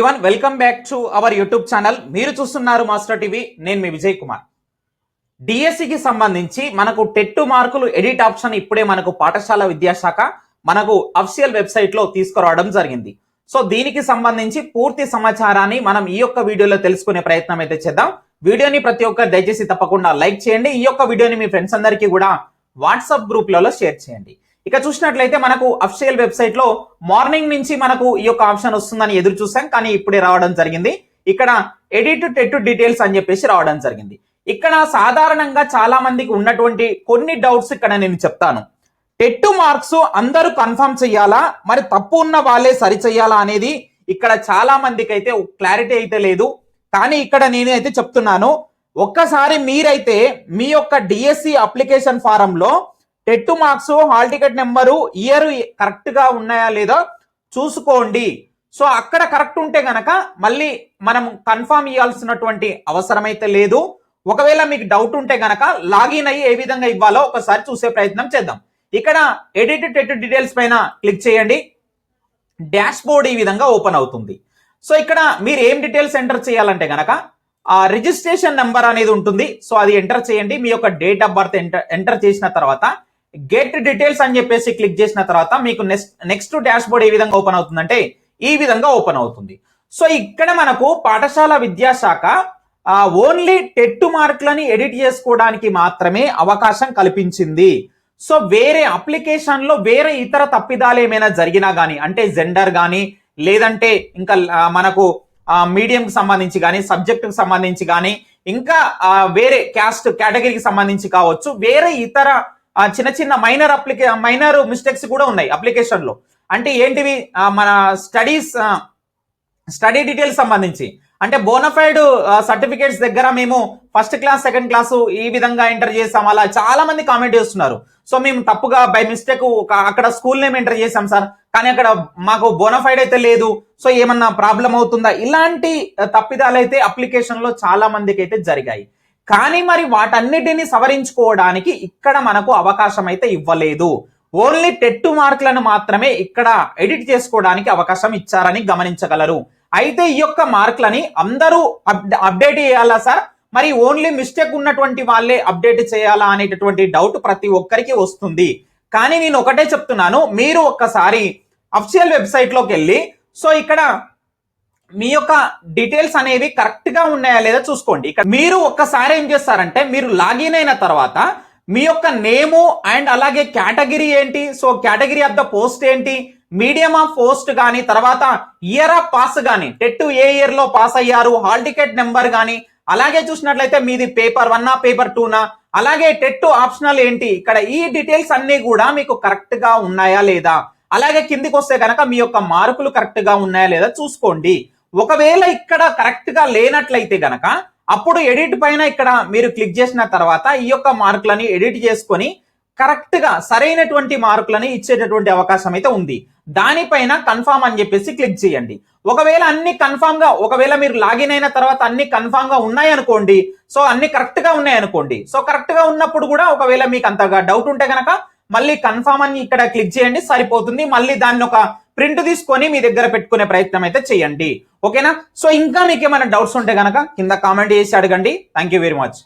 Everyone welcome back to our YouTube channel. మీరు చూస్తున్నారు master TV నేను మీ విజయ్ కుమార్. డిఎస్సికి సంబంధించి మనకు టెట్టు మార్కులు ఎడిట్ ఆప్షన్ ఇప్పుడే మనకు పాఠశాల విద్యాశాఖ మనకు అఫిషియల్ వెబ్సైట్లో తీసుకురావడం జరిగింది. సో దీనికి సంబంధించి పూర్తి సమాచారాన్ని మనం ఈ యొక్క వీడియోలో తెలుసుకునే ప్రయత్నం అయితే చేద్దాం. వీడియోని ప్రతి ఒక్కరు దయచేసి తప్పకుండా లైక్ చేయండి. ఈ యొక్క వీడియోని మీ ఫ్రెండ్స్ అందరికీ కూడా వాట్సాప్ గ్రూప్లలో షేర్ చేయండి. ఇక చూసినట్లయితే మనకు అఫిషియల్ వెబ్సైట్లో మార్నింగ్ నుంచి మనకు ఈ యొక్క ఆప్షన్ వస్తుందని ఎదురు చూసాం కానీ ఇప్పుడే రావడం జరిగింది. ఇక్కడ ఎడిట్ టెట్ డీటెయిల్స్ అని చెప్పేసి రావడం జరిగింది. ఇక్కడ సాధారణంగా చాలా మందికి ఉన్నటువంటి కొన్ని డౌట్స్ ఇక్కడ నేను చెప్తాను. టెట్ మార్క్స్ అందరూ కన్ఫర్మ్ చేయాలా? మరి తప్పు ఉన్న వాళ్ళే సరి చేయాలా అనేది ఇక్కడ చాలా మందికి అయితే క్లారిటీ అయితే లేదు. కానీ ఇక్కడ నేను అయితే చెప్తున్నాను ఒక్కసారి మీరైతే మీ యొక్క డిఎస్సి అప్లికేషన్ ఫారంలో TET marks hall ticket number year కరెక్ట్గా ఉన్నాయా లేదా చూసుకోండి. సో అక్కడ కరెక్ట్ ఉంటే గనక మళ్ళీ మనం కన్ఫర్మ్ ఇవ్వాల్సినటువంటి అవసరం అయితే లేదు. ఒకవేళ మీకు డౌట్ ఉంటే గనక లాగిన్ అయ్యి ఏ విధంగా ఇవ్వాలో ఒకసారి చూసే ప్రయత్నం చేద్దాం. ఇక్కడ ఎడిట్ టెట్ డీటెయిల్స్ పైన క్లిక్ చేయండి. డాష్ బోర్డ్ ఈ విధంగా ఓపెన్ అవుతుంది. సో ఇక్కడ మీరు ఏం డీటెయిల్స్ ఎంటర్ చేయాలంటే గనక ఆ రిజిస్ట్రేషన్ నెంబర్ అనేది ఉంటుంది. సో అది ఎంటర్ చేయండి. మీ యొక్క date of birth enter enter చేసిన తర్వాత గెట్ డీటెయిల్స్ అని చెప్పేసి క్లిక్ చేసిన తర్వాత మీకు నెక్స్ట్ నెక్స్ట్ డాష్ బోర్డ్ ఏ విధంగా ఓపెన్ అవుతుందంటే ఈ విధంగా ఓపెన్ అవుతుంది. సో ఇక్కడ మనకు పాఠశాల విద్యాశాఖ ఓన్లీ టెట్ మార్కులని ఎడిట్ చేసుకోవడానికి మాత్రమే అవకాశం కల్పించింది. సో వేరే అప్లికేషన్లో వేరే ఇతర తప్పిదాలు ఏమైనా జరిగినా కానీ అంటే జెండర్ కానీ లేదంటే ఇంకా మనకు మీడియంకి సంబంధించి కానీ సబ్జెక్టుకి సంబంధించి కానీ ఇంకా వేరే క్యాస్ట్ కేటగిరీకి సంబంధించి కావచ్చు వేరే ఇతర చిన్న చిన్న మైనర్ అప్లికే మైనర్ మిస్టేక్స్ కూడా ఉన్నాయి అప్లికేషన్లో. అంటే ఏంటివి? మన స్టడీస్ స్టడీ డీటెయిల్స్ సంబంధించి. అంటే బోనఫైడ్ సర్టిఫికేట్స్ దగ్గర మేము ఫస్ట్ క్లాస్ సెకండ్ క్లాసు ఈ విధంగా ఎంటర్ చేసాం. అలా చాలా మంది కామెంట్ చేస్తున్నారు. సో మేము తప్పుగా బై మిస్టేక్ అక్కడ స్కూల్ నేమ్ ఎంటర్ చేసాం సార్. కానీ అక్కడ మాకు బోనఫైడ్ అయితే లేదు. సో ఏమన్నా ప్రాబ్లం అవుతుందా? ఇలాంటి తప్పిదాలు అయితే అప్లికేషన్లో చాలా మందికి అయితే జరిగాయి. కానీ మరి వాటన్నిటిని సవరించుకోవడానికి ఇక్కడ మనకు అవకాశం అయితే ఇవ్వలేదు. ఓన్లీ టెట్టు మార్కులను మాత్రమే ఇక్కడ ఎడిట్ చేసుకోవడానికి అవకాశం ఇచ్చారని గమనించగలరు. అయితే ఈ యొక్క మార్కులని అందరూ అప్డేట్ చేయాలా సార్? మరి ఓన్లీ మిస్టేక్ ఉన్నటువంటి వాళ్ళే అప్డేట్ చేయాలా అనేటటువంటి డౌట్ ప్రతి ఒక్కరికి వస్తుంది. కానీ నేను ఒకటే చెప్తున్నాను మీరు ఒక్కసారి అఫిషియల్ వెబ్సైట్లోకి వెళ్ళి సో ఇక్కడ మీ యొక్క డీటెయిల్స్ అనేవి కరెక్ట్గా ఉన్నాయా లేదా చూసుకోండి. ఇక్కడ మీరు ఒక్కసారి ఏం చేస్తారంటే మీరు లాగిన్ అయిన తర్వాత మీ యొక్క నేము అండ్ అలాగే కేటగిరీ ఏంటి? So category of the post ఏంటి? మీడియం ఆఫ్ పోస్ట్ కానీ తర్వాత ఇయర్ ఆఫ్ పాస్ కానీ టెట్ ఏ ఇయర్లో పాస్ అయ్యారు హాల్ టికెట్ నెంబర్ కానీ అలాగే చూసినట్లయితే మీది పేపర్ వన్నా పేపర్ టూనా అలాగే టెట్ ఆప్షనల్ ఏంటి? ఇక్కడ ఈ డీటెయిల్స్ అన్ని కూడా మీకు కరెక్ట్గా ఉన్నాయా లేదా? అలాగే కిందికి వస్తే కనుక మీ యొక్క మార్కులు కరెక్ట్గా ఉన్నాయా లేదా చూసుకోండి. ఒకవేళ ఇక్కడ కరెక్ట్గా లేనట్లయితే గనక అప్పుడు ఎడిట్ పైన ఇక్కడ మీరు క్లిక్ చేసిన తర్వాత ఈ యొక్క మార్కులని ఎడిట్ చేసుకొని కరెక్ట్గా సరైనటువంటి మార్కులని ఇచ్చేటటువంటి అవకాశం అయితే ఉంది. దానిపైన కన్ఫామ్ అని చెప్పేసి క్లిక్ చేయండి. ఒకవేళ అన్ని కన్ఫామ్గా ఒకవేళ మీరు లాగిన్ అయిన తర్వాత అన్ని కన్ఫామ్గా ఉన్నాయి అనుకోండి సో అన్ని కరెక్ట్గా ఉన్నాయి అనుకోండి. సో కరెక్ట్గా ఉన్నప్పుడు కూడా ఒకవేళ మీకు అంతగా డౌట్ ఉంటే కనుక మళ్ళీ కన్ఫామ్ అని ఇక్కడ క్లిక్ చేయండి సరిపోతుంది. మళ్ళీ దాన్ని ఒక ప్రింట్ తీసుకొని మీ దగ్గర పెట్టుకునే ప్రయత్నం అయితే చేయండి. ఓకేనా సో ఇంకా మీకు ఏమైనా డౌట్స్ ఉంటే కనుక కింద కామెంట్ చేసి అడగండి. Thank you very much